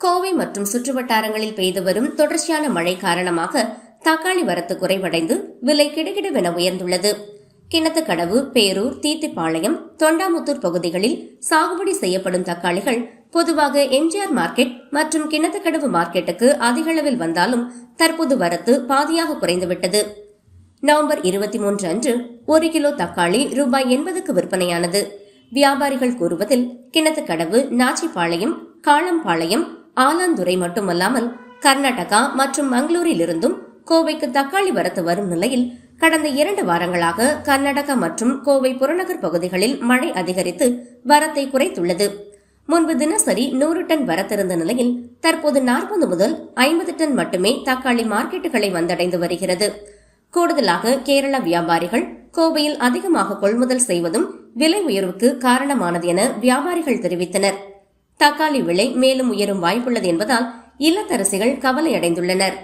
கோவை மற்றும் சுற்றுவட்டாரங்களில் பெய்து வரும் தொடர்ச்சியான மழை காரணமாக தக்காளி வரத்து குறைவடைந்து விலை கிடுகிடுவென உயர்ந்துள்ளது. கிணத்துக்கடவு பேரூர் தீத்திப்பாளையம் தொண்டாமுத்தூர் பகுதிகளில் சாகுபடி செய்யப்படும் தக்காளிகள் பொதுவாக எம்ஜிஆர் மார்க்கெட் மற்றும் கிணத்துக்கடவு மார்க்கெட்டுக்கு அதிகளவில் வந்தாலும் தற்போது வரத்து பாதியாக குறைந்துவிட்டது. நவம்பர் இருபத்தி மூன்று அன்று ஒரு கிலோ தக்காளி ரூபாய் எண்பதுக்கு விற்பனையானது. வியாபாரிகள் கூறுவதில் கிணத்துக்கடவு நாச்சிப்பாளையம் காளம்பாளையம் ஆலாந்துறை மட்டுமல்லாமல் கர்நாடகா மற்றும் மங்களூரிலிருந்தும் கோவைக்கு தக்காளி வரத்து வரும் நிலையில் கடந்த இரண்டு வாரங்களாக கர்நாடகா மற்றும் கோவை புறநகர் பகுதிகளில் மழை அதிகரித்து வரத்தை குறைத்துள்ளது. முன்பு தினசரி நூறு டன் வரத்திருந்த நிலையில் தற்போது நாற்பது முதல் ஐம்பது டன் மட்டுமே தக்காளி மார்க்கெட்டுகளை வந்தடைந்து வருகிறது. கூடுதலாக கேரள வியாபாரிகள் கோவையில் அதிகமாக கொள்முதல் செய்வதும் விலை உயர்வுக்கு காரணமானது என வியாபாரிகள் தெரிவித்தனர். தக்காளி விலை மேலும் உயரும் வாய்ப்புள்ளது என்பதால் இல்லத்தரசிகள் கவலையடைந்துள்ளனர்.